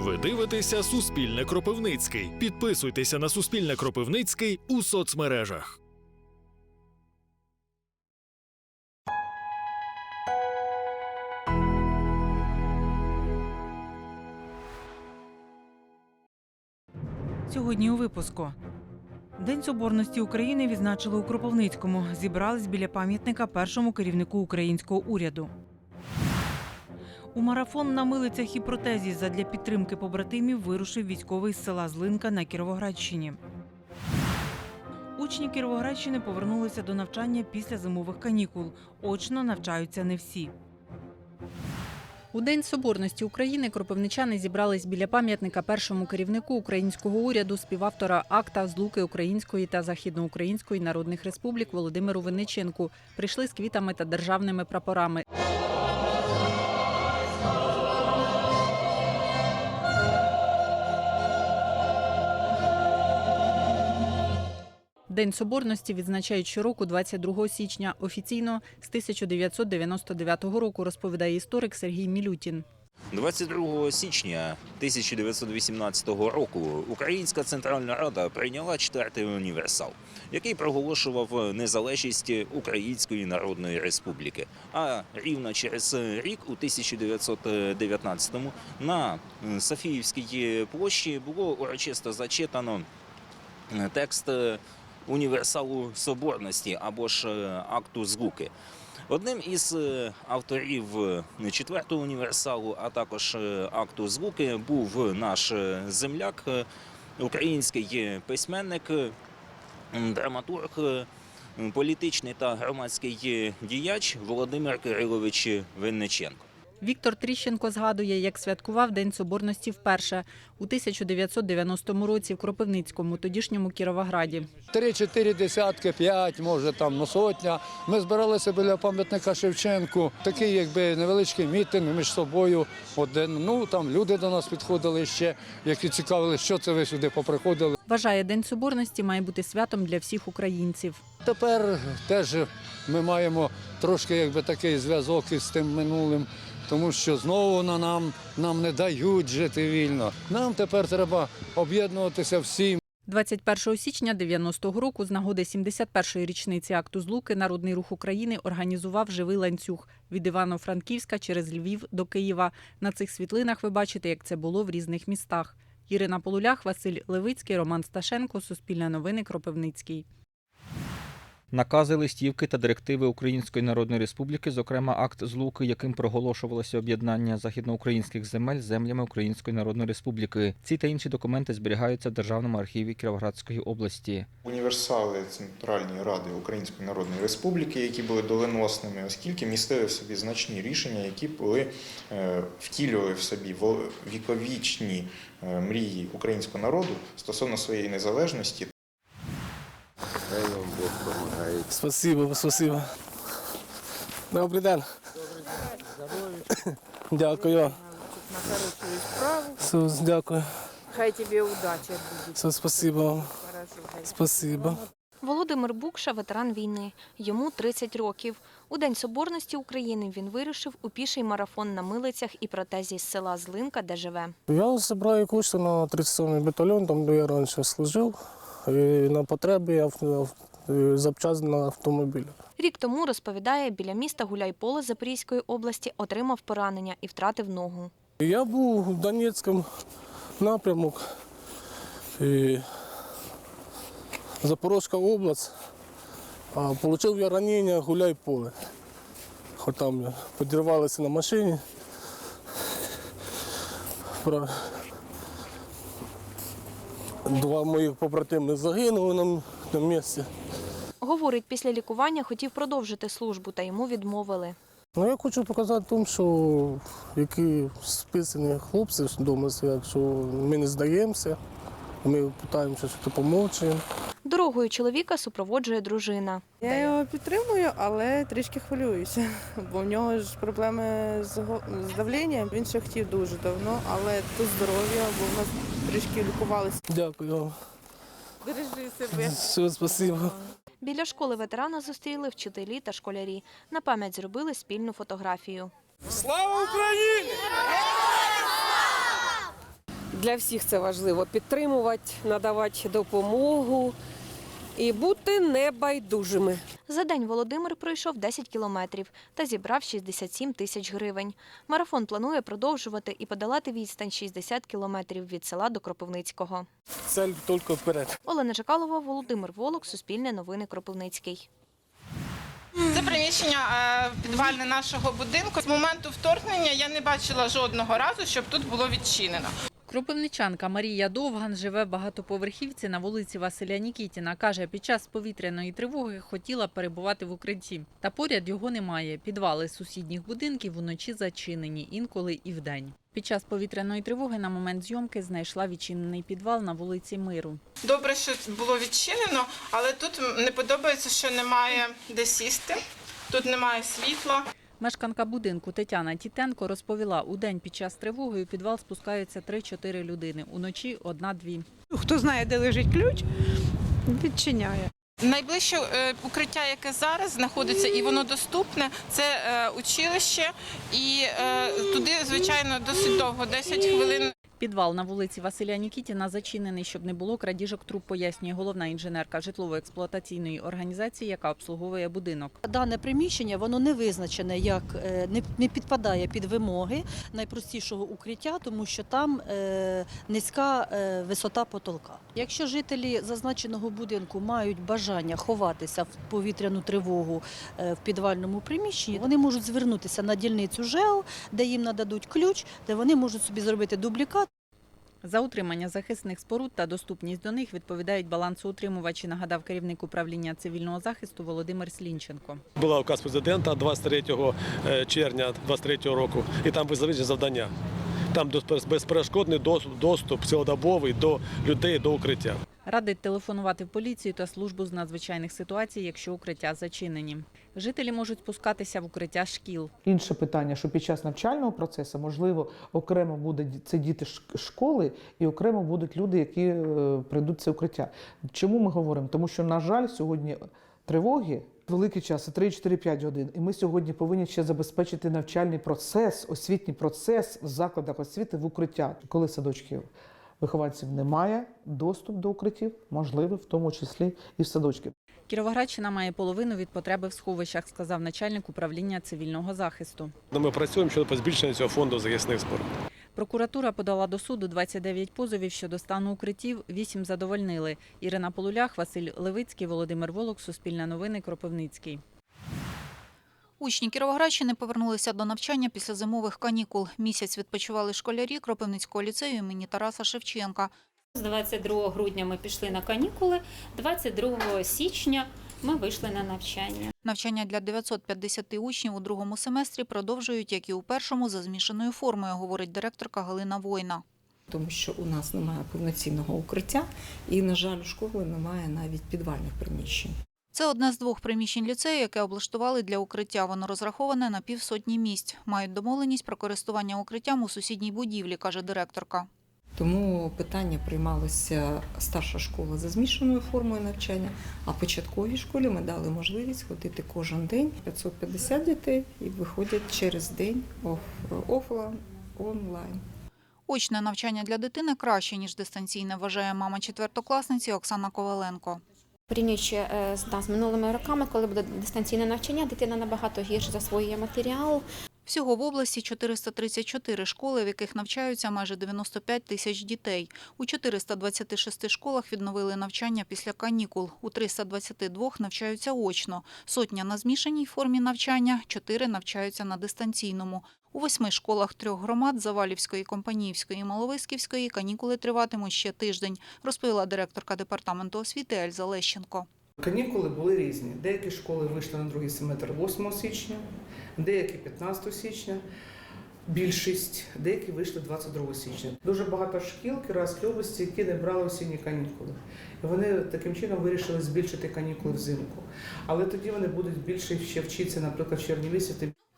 Ви дивитеся Суспільне Кропивницький. Підписуйтеся на Суспільне Кропивницький у соцмережах. Сьогодні у випуску. День Соборності України відзначили у Кропивницькому. Зібрались біля пам'ятника першому керівнику українського уряду. У марафон на милицях і протезі задля підтримки побратимів вирушив військовий з села Злинка на Кіровоградщині. Учні Кіровоградщини повернулися до навчання після зимових канікул. Очно навчаються не всі. У День Соборності України кропивничани зібрались біля пам'ятника першому керівнику українського уряду, співавтора акта злуки Української та Західноукраїнської народних республік Володимиру Винниченку. Прийшли з квітами та державними прапорами. День Соборності відзначають щороку 22 січня. Офіційно з 1999 року, розповідає історик Сергій Мілютін. 22 січня 1918 року Українська Центральна Рада прийняла четвертий універсал, який проголошував незалежність Української Народної Республіки. А рівно через рік, у 1919-му, на Софіївській площі було урочисто зачитано текст універсалу соборності або ж акту злуки. Одним із е, авторів е, четвертого універсалу, а також е, акту злуки, був наш е, земляк, е, український е, письменник, е, драматург, е, політичний та громадський е, діяч Володимир Кирилович Винниченко. Віктор Тріщенко згадує, як святкував День Соборності вперше у 1990 році в Кропивницькому, тодішньому Кіровограді. Три-чотири десятки, п'ять, може там ну, сотня. Ми збиралися біля пам'ятника Шевченку. Такий, якби невеличкий мітинг між собою. Один. Ну там люди до нас підходили ще, які цікавилися, що це ви сюди поприходили. Вважає, День Соборності має бути святом для всіх українців. Тепер теж ми маємо трошки якби такий зв'язок із тим минулим, тому що знову на нам, нам не дають жити вільно. Нам тепер треба об'єднуватися всім. 21 січня 90-го року з нагоди 71-ї річниці акту злуки Народний рух України організував живий ланцюг від Івано-Франківська через Львів до Києва. На цих світлинах ви бачите, як це було в різних містах. Ірина Полулях, Василь Левицький, Роман Сташенко, Суспільне новини, Кропивницький. Накази, листівки та директиви Української Народної Республіки, зокрема акт злуки, яким проголошувалося об'єднання західноукраїнських земель з землями Української Народної Республіки. Ці та інші документи зберігаються в Державному архіві Кіровоградської області. універсали Центральної Ради Української Народної Республіки, які були доленосними, оскільки містили в собі значні рішення, які були е, втілювали в собі віковічні е, мрії українського народу стосовно своєї незалежності Спасибо, спасибо. Добрий день. Дякую. на хорошую справу. Все, дякую. Хай тебе удача будет. Все, спасибо вам. Спасибо. Володимир Букша – ветеран війни. Йому 30 років. У День Соборності України він вирушив у піший марафон на милицях і протезі з села Злинка, де живе. Я збираю кошти на 37-й батальйон, там де я раніше служив. І на потреби авто- ав- на автомобіль. Рік тому, розповідає, біля міста Гуляйполе Запорізької області отримав поранення і втратив ногу. Я був в Донецькому напрямок. І Запорізька область. А отримав я ранення гуляй поле. Хоч там я підірвалися на машині. Два моїх побратими загинули на, на місці. Говорить, після лікування хотів продовжити службу, та йому відмовили. Ну, я хочу показати тому, що які списані хлопці вдома сидять, що ми не здаємося, ми намагаємося допомогти. Дорогою чоловіка супроводжує дружина. Я його підтримую, але трішки хвилююся, бо в нього ж проблеми з, давленням. Він ще хотів дуже давно, але то здоров'я, бо в нас трішки лікувалися. Дякую вам. Бережи себе. Все, спасибо. Біля школи ветерана зустріли вчителі та школярі. На пам'ять зробили спільну фотографію. Слава Україні! Для всіх це важливо підтримувати, надавати допомогу і бути небайдужими. За день Володимир пройшов 10 кілометрів та зібрав 67 тисяч гривень. Марафон планує продовжувати і подолати відстань 60 кілометрів від села до Кропивницького. Цель тільки вперед. Олена Чекалова, Володимир Волок, Суспільне новини Кропивницький. Це приміщення е, підвальне нашого будинку. З моменту вторгнення я не бачила жодного разу, щоб тут було відчинено. Кропивничанка Марія Довган живе в багатоповерхівці на вулиці Василя Нікітіна. Каже, під час повітряної тривоги хотіла перебувати в укритті. Та поряд його немає. Підвали сусідніх будинків вночі зачинені, інколи і вдень. Під час повітряної тривоги на момент зйомки знайшла відчинений підвал на вулиці Миру. Добре, що було відчинено, але тут не подобається, що немає де сісти. Тут немає світла. Мешканка будинку Тетяна Тітенко розповіла, у день під час тривоги у підвал спускаються 3-4 людини, уночі одна-дві. Хто знає, де лежить ключ, відчиняє. Найближче е, укриття, яке зараз знаходиться, і воно доступне, це е, училище, і е, туди, звичайно, досить довго 10 хвилин. Підвал на вулиці Василя Нікітіна зачинений, щоб не було крадіжок труб, пояснює головна інженерка житлово-експлуатаційної організації, яка обслуговує будинок. Дане приміщення воно не визначене, як е, не, підпадає під вимоги найпростішого укриття, тому що там е, низька е, висота потолка. Якщо жителі зазначеного будинку мають бажання ховатися в повітряну тривогу в підвальному приміщенні, вони можуть звернутися на дільницю ЖЕО, де їм нададуть ключ, де вони можуть собі зробити дублікат. За утримання захисних споруд та доступність до них відповідають балансоутримувачі, нагадав керівник управління цивільного захисту Володимир Слінченко. Була указ президента 23 червня 23 року, і там визначені завдання. Там безперешкодний доступ, доступ цілодобовий до людей до укриття. Радить телефонувати в поліцію та службу з надзвичайних ситуацій, якщо укриття зачинені. Жителі можуть спускатися в укриття шкіл. Інше питання, що під час навчального процесу, можливо, окремо буде це діти школи і окремо будуть люди, які е, прийдуть це укриття. Чому ми говоримо? Тому що, на жаль, сьогодні тривоги. Великий час, це 3-4-5 годин. І ми сьогодні повинні ще забезпечити навчальний процес, освітній процес в закладах освіти в укриття. Коли садочків вихованців немає, доступ до укриттів можливий, в тому числі і в садочки. Кіровоградщина має половину від потреби в сховищах, сказав начальник управління цивільного захисту. Ми працюємо щодо збільшення цього фонду захисних споруд. Прокуратура подала до суду 29 позовів щодо стану укриттів, 8 задовольнили. Ірина Полулях, Василь Левицький, Володимир Волок, Суспільне новини, Кропивницький. Учні Кіровоградщини повернулися до навчання після зимових канікул. Місяць відпочивали школярі Кропивницького ліцею імені Тараса Шевченка. З 22 грудня ми пішли на канікули, 22 січня ми вийшли на навчання. Навчання для 950 учнів у другому семестрі продовжують, як і у першому, за змішаною формою, говорить директорка Галина Война. Тому що у нас немає повноцінного укриття, і, на жаль, у школи немає навіть підвальних приміщень. Це одне з двох приміщень ліцею, яке облаштували для укриття. Воно розраховане на півсотні місць. Мають домовленість про користування укриттям у сусідній будівлі, каже директорка. Тому питання приймалося старша школа за змішаною формою навчання, а початковій школі ми дали можливість ходити кожен день 550 дітей і виходять через день оф- офлайн, онлайн. Очне навчання для дитини краще, ніж дистанційне, вважає мама четвертокласниці Оксана Коваленко. Порівнюючи е, з нас минулими роками, коли буде дистанційне навчання, дитина набагато гірше засвоює матеріал. Всього в області 434 школи, в яких навчаються майже 95 тисяч дітей. У 426 школах відновили навчання після канікул. У 322 навчаються очно. Сотня на змішаній формі навчання, чотири навчаються на дистанційному. У восьми школах трьох громад Завалівської, Компаніївської і Маловисківської канікули триватимуть ще тиждень, розповіла директорка департаменту освіти Ельза Лещенко. Канікули були різні. Деякі школи вийшли на другий семестр 8 січня, деякі 15 січня, більшість, деякі вийшли 22 січня. Дуже багато шкіл Кіровської області, які не брали осінні канікули. І вони таким чином вирішили збільшити канікули взимку. Але тоді вони будуть більше ще вчитися, наприклад, в червні.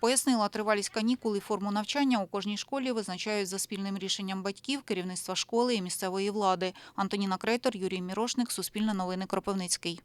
Пояснила, тривалість канікул і форму навчання у кожній школі визначають за спільним рішенням батьків, керівництва школи і місцевої влади. Антоніна Крейтор, Юрій Мірошник, Суспільне новини Кропивницький.